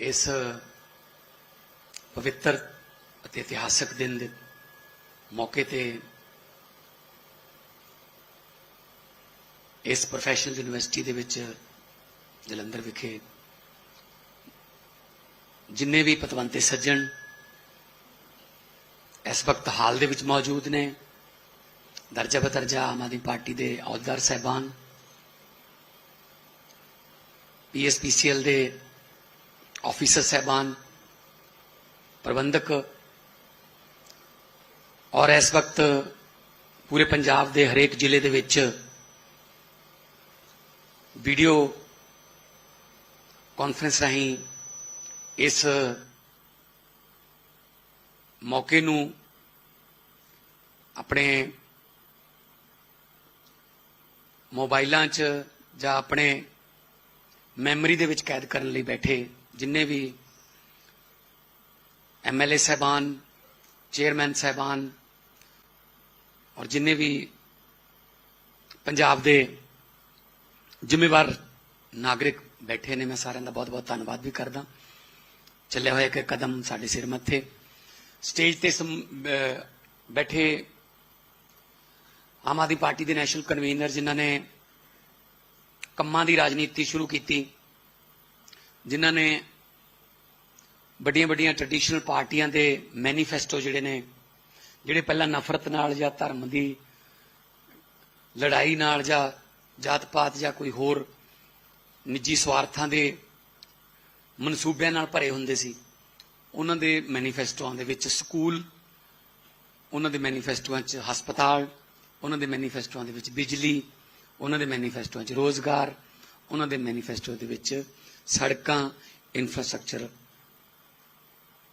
ਇਸ ਪਵਿੱਤਰ ਅਤੇ ਇਤਿਹਾਸਕ ਦਿਨ ਦੇ ਮੌਕੇ ਤੇ ਇਸ ਪ੍ਰੋਫੈਸ਼ਨਲ ਯੂਨੀਵਰਸਿਟੀ ਦੇ ਵਿੱਚ ਜਲੰਧਰ ਵਿਖੇ ਜਿੰਨੇ ਵੀ ਪਤਵੰਤੇ ਸੱਜਣ ਇਸ ਵਕਤ ਹਾਲ ਦੇ ਵਿੱਚ ਮੌਜੂਦ ਨੇ, ਦਰਜਾ ਬਦਰਜਾ ਆਮ ਆਦਮੀ ਪਾਰਟੀ ਦੇ ਅਹੁਦੇਦਾਰ ਸਹਿਬਾਨ ਪੀਐਸਪੀਸੀਐਲ ਦੇ ਆਫੀਸਰ ਸਹਿਬਾਨ ਪ੍ਰਬੰਧਕ ਔਰ ਇਸ ਵਕਤ ਪੂਰੇ ਪੰਜਾਬ ਦੇ ਹਰੇਕ ਜ਼ਿਲ੍ਹੇ ਦੇ ਵਿੱਚ ਵੀਡੀਓ ਕਾਨਫਰੰਸ ਰਾਹੀਂ ਇਸ ਮੌਕੇ ਨੂੰ ਆਪਣੇ ਮੋਬਾਈਲਾਂ 'ਚ ਜਾਂ ਆਪਣੇ ਮੈਮਰੀ ਦੇ ਵਿੱਚ ਕੈਦ ਕਰਨ ਲਈ ਬੈਠੇ ਜਿੰਨੇ ਵੀ ਐਮਐਲਏ ਸਹਿਬਾਨ ਚੇਅਰਮੈਨ ਸਹਿਬਾਨ ਔਰ ਜਿੰਨੇ ਵੀ ਪੰਜਾਬ ਦੇ ਜ਼ਿੰਮੇਵਾਰ ਨਾਗਰਿਕ ਬੈਠੇ ਨੇ ਮੈਂ ਸਾਰਿਆਂ ਦਾ ਬਹੁਤ-ਬਹੁਤ ਧੰਨਵਾਦ ਵੀ ਕਰਦਾ ਚੱਲਿਆ ਹੋਇਆ ਇੱਕ ਕਦਮ ਸਾਡੇ ਸਿਰ ਮੱਥੇ ਸਟੇਜ ਤੇ ਸਮ- ਅਹ ਬੈਠੇ ਆਮ ਆਦਮੀ ਪਾਰਟੀ ਦੇ ਨੈਸ਼ਨਲ ਕਨਵੀਨਰ ਜਿਨ੍ਹਾਂ ਨੇ ਕੰਮਾਂ ਦੀ ਰਾਜਨੀਤੀ ਸ਼ੁਰੂ ਕੀਤੀ ਜਿਨ੍ਹਾਂ ਨੇ ਵੱਡੀਆਂ ਵੱਡੀਆਂ ਟ੍ਰੈਡੀਸ਼ਨਲ ਪਾਰਟੀਆਂ ਦੇ ਮੈਨੀਫੈਸਟੋ ਜਿਹੜੇ ਨੇ, ਜਿਹੜੇ ਪਹਿਲਾਂ ਨਫ਼ਰਤ ਨਾਲ ਜਾਂ ਧਰਮ ਦੀ ਲੜਾਈ ਨਾਲ ਜਾਂ ਜਾਤ ਪਾਤ ਜਾਂ ਕੋਈ ਹੋਰ ਨਿੱਜੀ ਸਵਾਰਥਾਂ ਦੇ ਮਨਸੂਬਿਆਂ ਨਾਲ ਭਰੇ ਹੁੰਦੇ ਸੀ, ਉਹਨਾਂ ਦੇ ਮੈਨੀਫੈਸਟੋਆਂ ਦੇ ਵਿੱਚ ਸਕੂਲ, ਉਹਨਾਂ ਦੇ ਮੈਨੀਫੈਸਟੋਆਂ 'ਚ ਹਸਪਤਾਲ, ਉਹਨਾਂ ਦੇ ਮੈਨੀਫੈਸਟੋਆਂ ਦੇ ਵਿੱਚ ਬਿਜਲੀ, ਉਹਨਾਂ ਦੇ ਮੈਨੀਫੈਸਟੋਆਂ 'ਚ ਰੋਜ਼ਗਾਰ, ਉਹਨਾਂ ਦੇ ਮੈਨੀਫੈਸਟੋ ਦੇ ਵਿੱਚ ਸੜਕਾਂ ਇਨਫਰਾਸਟ੍ਰਕਚਰ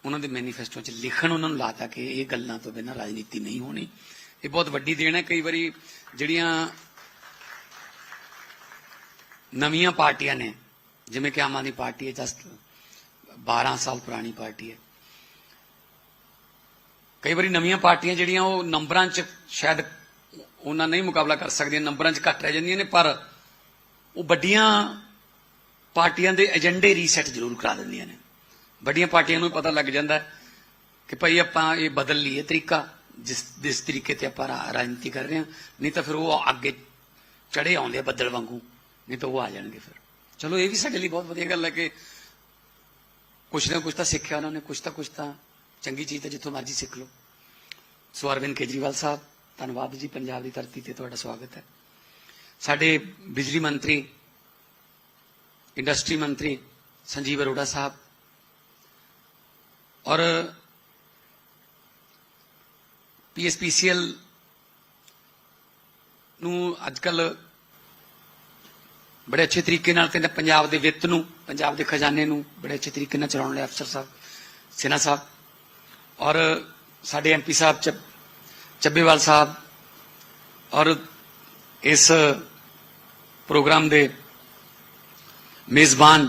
ਉਹਨਾਂ ਦੇ ਮੈਨੀਫੈਸਟੋ 'ਚ ਲਿਖਣ ਉਹਨਾਂ ਨੂੰ ਲਾਤਾ ਕਿ ਇਹ ਗੱਲਾਂ ਤੋਂ ਬਿਨਾਂ ਰਾਜਨੀਤੀ ਨਹੀਂ ਹੋਣੀ। ਇਹ ਬਹੁਤ ਵੱਡੀ ਦੇਣ ਹੈ। ਕਈ ਵਾਰੀ ਜਿਹੜੀਆਂ ਨਵੀਆਂ ਪਾਰਟੀਆਂ ਨੇ, ਜਿਵੇਂ ਕਿ ਆਮ ਆਦਮੀ ਪਾਰਟੀ ਹੈ, ਜਸਟ 12 ਸਾਲ ਪੁਰਾਣੀ ਪਾਰਟੀ ਹੈ। ਕਈ ਵਾਰੀ ਨਵੀਆਂ ਪਾਰਟੀਆਂ ਜਿਹੜੀਆਂ ਉਹ ਨੰਬਰਾਂ 'ਚ ਸ਼ਾਇਦ ਉਹਨਾਂ ਨਹੀਂ ਮੁਕਾਬਲਾ ਕਰ ਸਕਦੀਆਂ, ਨੰਬਰਾਂ 'ਚ ਘੱਟ ਰਹਿ ਜਾਂਦੀਆਂ ਨੇ, ਪਰ ਉਹ ਵੱਡੀਆਂ ਪਾਰਟੀਆਂ ਦੇ ਏਜੰਡੇ ਰੀਸੈਟ ਜ਼ਰੂਰ ਕਰਾ ਦਿੰਦੀਆਂ ਨੇ। ਵੱਡੀਆਂ ਪਾਰਟੀਆਂ ਨੂੰ ਪਤਾ ਲੱਗ ਜਾਂਦਾ ਕਿ ਭਾਈ ਆਪਾਂ ਇਹ ਬਦਲ ਲਈਏ ਤਰੀਕਾ, ਜਿਸ ਜਿਸ ਤਰੀਕੇ ਤੇ ਆਪਾਂ ਰਾ- ਰਾਜਨੀਤੀ ਕਰ ਰਹੇ ਹਾਂ। ਨਹੀਂ ਤਾਂ ਫਿਰ ਉਹ ਅੱਗੇ ਚੜੇ ਆਉਂਦੇ ਆ ਬੱਦਲ ਵਾਂਗੂ। ਨਹੀਂ ਤਾਂ ਉਹ ਆ ਜਾਣਗੇ ਫਿਰ। ਚਲੋ ਇਹ ਵੀ ਸਾਡੇ ਲਈ ਬਹੁਤ ਵਧੀਆ ਗੱਲ ਹੈ ਕਿ ਕੁਛ ਨਾ ਕੁਛ ਤਾਂ ਸਿੱਖਿਆ ਉਹਨਾਂ ਨੇ, ਕੁਛ ਤਾਂ ਕੁਛ ਤਾਂ ਚੰਗੀ ਚੀਜ਼ ਤਾਂ ਜਿੱਥੋਂ ਮਰਜ਼ੀ ਸਿੱਖ ਲਓ। ਸੋ ਅਰਵਿੰਦ ਕੇਜਰੀਵਾਲ ਸਾਹਿਬ, ਧੰਨਵਾਦ ਜੀ, ਪੰਜਾਬ ਦੀ ਧਰਤੀ ਤੇ ਤੁਹਾਡਾ ਸਵਾਗਤ ਹੈ। ਸਾਡੇ ਬਿਜਲੀ ਮੰਤਰੀ ਇੰਡਸਟਰੀ ਮੰਤਰੀ ਸੰਜੀਵ ਅਰੋੜਾ ਸਾਹਿਬ ਔਰ ਪੀਐਸਪੀਸੀਐਲ ਨੂੰ ਅੱਜਕੱਲ ਬੜੇ ਅੱਛੇ ਤਰੀਕੇ ਨਾਲ ਕਹਿੰਦੇ ਪੰਜਾਬ ਦੇ ਵਿੱਤ ਨੂੰ ਪੰਜਾਬ ਦੇ ਖਜ਼ਾਨੇ ਨੂੰ ਬੜੇ ਅੱਛੇ ਤਰੀਕੇ ਨਾਲ ਚਲਾਉਣ ਲਈ ਅਫਸਰ ਸਾਹਿਬ ਸਿਨਾ ਸਾਹਿਬ ਔਰ ਸਾਡੇ ਐਮਪੀ ਸਾਹਿਬ ਚ ਚੱਬੇਵਾਲ ਸਾਹਿਬ ਔਰ ਇਸ ਪ੍ਰੋਗਰਾਮ ਦੇ ਮੇਜ਼ਬਾਨ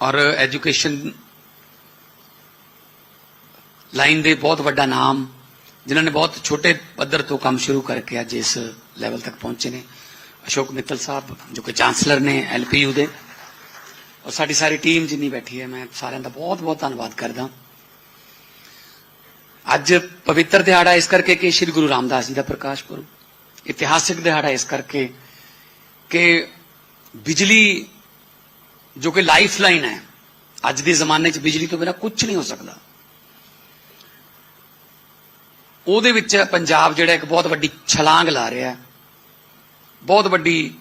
ਔਰ ਐਜੂਕੇਸ਼ਨ ਲਾਈਨ ਦੇ ਬਹੁਤ ਵੱਡਾ ਨਾਮ ਜਿਨ੍ਹਾਂ ਨੇ ਬਹੁਤ ਛੋਟੇ ਪੱਧਰ ਤੋਂ ਕੰਮ ਸ਼ੁਰੂ ਕਰਕੇ ਅੱਜ ਇਸ ਲੈਵਲ ਤੱਕ ਪਹੁੰਚੇ ਨੇ ਅਸ਼ੋਕ ਮਿੱਤਲ ਸਾਹਿਬ ਜੋ ਕਿ ਚਾਂਸਲਰ ਨੇ ਐਲਪੀਯੂ ਦੇ ਔਰ ਸਾਡੀ ਸਾਰੀ ਟੀਮ ਜਿੰਨੀ ਬੈਠੀ ਹੈ ਮੈਂ ਸਾਰਿਆਂ ਦਾ ਬਹੁਤ ਬਹੁਤ ਧੰਨਵਾਦ ਕਰਦਾ ਅੱਜ ਪਵਿੱਤਰ ਦਿਹਾੜਾ ਇਸ ਕਰਕੇ ਕਿ ਸ੍ਰੀ ਗੁਰੂ ਰਾਮਦਾਸ ਜੀ ਦਾ ਪ੍ਰਕਾਸ਼ ਪੁਰਬ ਇਤਿਹਾਸਿਕ ਦਿਹਾੜਾ ਇਸ ਕਰਕੇ ਕਿ ਬਿਜਲੀ ਜੋ ਕਿ ਲਾਈਫ ਲਾਈਨ ਹੈ, ਅੱਜ ਦੇ ਜ਼ਮਾਨੇ 'ਚ ਬਿਜਲੀ ਤੋਂ ਬਿਨਾਂ ਕੁਝ ਨਹੀਂ ਹੋ ਸਕਦਾ। ਉਹਦੇ ਵਿੱਚ ਪੰਜਾਬ ਜਿਹੜਾ ਇੱਕ ਬਹੁਤ ਵੱਡੀ ਛਲਾਂਗ ਲਾ ਰਿਹਾ ਹੈ। ਬਹੁਤ ਵੱਡੀ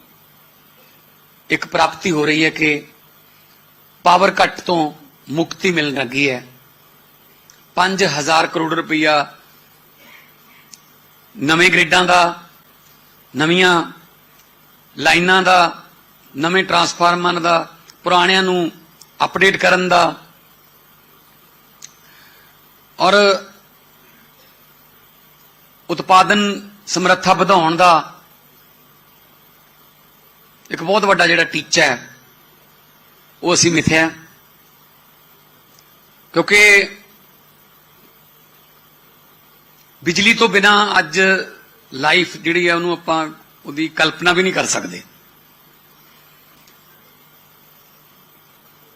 ਇੱਕ ਪ੍ਰਾਪਤੀ ਹੋ ਰਹੀ ਹੈ ਕਿ ਪਾਵਰ ਕੱਟ ਤੋਂ ਮੁਕਤੀ ਮਿਲਣ ਲੱਗੀ ਹੈ। 5000 ਕਰੋੜ ਰੁਪਈਆ ਨਵੇਂ ਗ੍ਰਿਡਾਂ ਦਾ, ਨਵੀਆਂ ਲਾਈਨਾਂ ਦਾ ਨਵੇਂ ਟਰਾਂਸਫਾਰਮਰ ਦਾ, ਪੁਰਾਣਿਆਂ ਨੂੰ ਅਪਡੇਟ ਕਰਨ ਦਾ। ਔਰ ਉਤਪਾਦਨ ਸਮਰੱਥਾ ਵਧਾਉਣ ਦਾ ਇੱਕ ਬਹੁਤ ਵੱਡਾ ਜਿਹੜਾ ਟੀਚਾ ਹੈ, ਉਹ ਅਸੀਂ ਮਿਥਿਆ। ਕਿਉਂਕਿ ਬਿਜਲੀ ਤੋਂ ਬਿਨਾ ਅੱਜ ਲਾਈਫ ਜਿਹੜੀ ਹੈ, ਉਹਨੂੰ ਆਪਾਂ ਉਹਦੀ ਕਲਪਨਾ ਵੀ ਨਹੀਂ ਕਰ ਸਕਦੇ।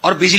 ਔਰ ਬਿਜਲੀ